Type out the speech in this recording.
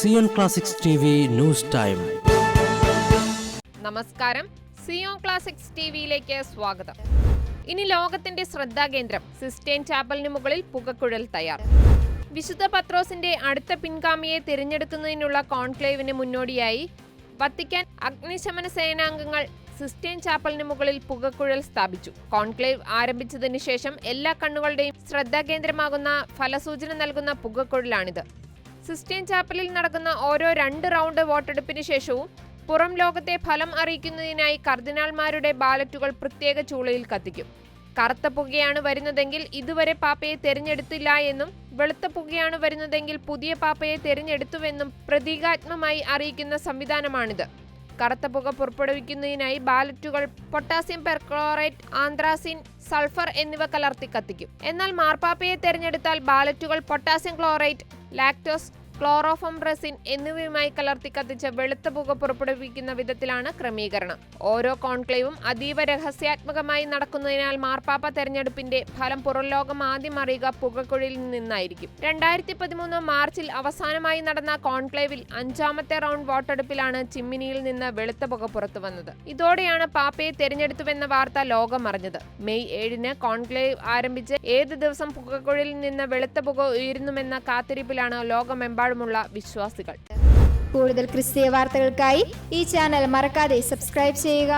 Zion classics T V news time നമസ്കാരം. Zion classics ടിവിയിലേക്ക് സ്വാഗതം. ഇനി ലോകത്തിന്റെ ശ്രദ്ധാകേന്ദ്രം സിസ്റ്റൈൻ ചാപ്പലിന് മുകളിൽ പുകക്കുഴൽ തയ്യാർ. വിശുദ്ധ പത്രോസിന്റെ അടുത്ത പിൻഗാമിയെ തിരഞ്ഞെടുക്കുന്നതിനുള്ള കോൺക്ലേവിന് മുന്നോടിയായി വത്തിക്കാൻ അഗ്നിശമന സേനാംഗങ്ങൾ സിസ്റ്റൈൻ ചാപ്പലിന് മുകളിൽ പുകക്കുഴൽ സ്ഥാപിച്ചു. കോൺക്ലേവ് ആരംഭിച്ചതിനു ശേഷം എല്ലാ കണ്ണുകളുടെയും ശ്രദ്ധാകേന്ദ്രമാകുന്ന ഫലസൂചന നൽകുന്ന പുകക്കുഴലാണിത്. സിസ്റ്റൈൻ ചാപ്പലിൽ നടക്കുന്ന ഓരോ രണ്ട് റൗണ്ട് വോട്ടെടുപ്പിന് ശേഷവും പുറം ലോകത്തെ ഫലം അറിയിക്കുന്നതിനായി കർദിനാൾമാരുടെ ബാലറ്റുകൾ പ്രത്യേക ചൂളയിൽ കത്തിക്കും. കറുത്ത പുകയാണ് വരുന്നതെങ്കിൽ ഇതുവരെ പാപ്പയെ തെരഞ്ഞെടുത്തില്ല എന്നും വെളുത്ത പുകയാണ് വരുന്നതെങ്കിൽ പുതിയ പാപ്പയെ തെരഞ്ഞെടുത്തുവെന്നും പ്രതീകാത്മമായി അറിയിക്കുന്ന സംവിധാനമാണിത്. കറുത്ത പുക പുറപ്പെടുവിക്കുന്നതിനായി ബാലറ്റുകൾ പൊട്ടാസ്യം പെർക്ലോറേറ്റ് ആന്ത്രാസിൻ സൾഫർ എന്നിവ കലർത്തി കത്തിക്കും. എന്നാൽ മാർപ്പാപ്പയെ തെരഞ്ഞെടുത്താൽ ബാലറ്റുകൾ potassium chlorate lactose chloroform resin എന്നിവയുമായി കലർത്തി കത്തിച്ച് വെളുത്ത പുക പുറപ്പെടുവിക്കുന്ന വിധത്തിലാണ് ക്രമീകരണം. ഓരോ കോൺക്ലേവും അതീവ രഹസ്യാത്മകമായി നടക്കുന്നതിനാൽ മാർപ്പാപ്പ തെരഞ്ഞെടുപ്പിന്റെ ഫലം പുറംലോകം ആദ്യം അറിയുക പുകക്കുഴലിൽ നിന്നായിരിക്കും. രണ്ടായിരത്തി പതിമൂന്ന് മാർച്ചിൽ അവസാനമായി നടന്ന കോൺക്ലേവിൽ അഞ്ചാമത്തെ റൗണ്ട് വോട്ടെടുപ്പിലാണ് ചിമ്മിനിയിൽ നിന്ന് വെളുത്ത പുക പുറത്തു വന്നത്. ഇതോടെയാണ് പാപ്പയെ തെരഞ്ഞെടുത്തുവെന്ന വാർത്ത ലോകം അറിഞ്ഞത്. മെയ് ഏഴിന് കോൺക്ലേവ് ആരംഭിച്ച് ഏത് ദിവസം പുകക്കുഴലിൽ നിന്ന് വെളുത്ത പുക ഉയരുന്നുമെന്ന കാത്തിരിപ്പിലാണ് എമ്പാടുമുള്ള വിശ്വാസികൾ. കൂടുതൽ ക്രിസ്തീയ വാർത്തകൾക്കായി ഈ ചാനൽ മറക്കാതെ സബ്സ്ക്രൈബ് ചെയ്യുക.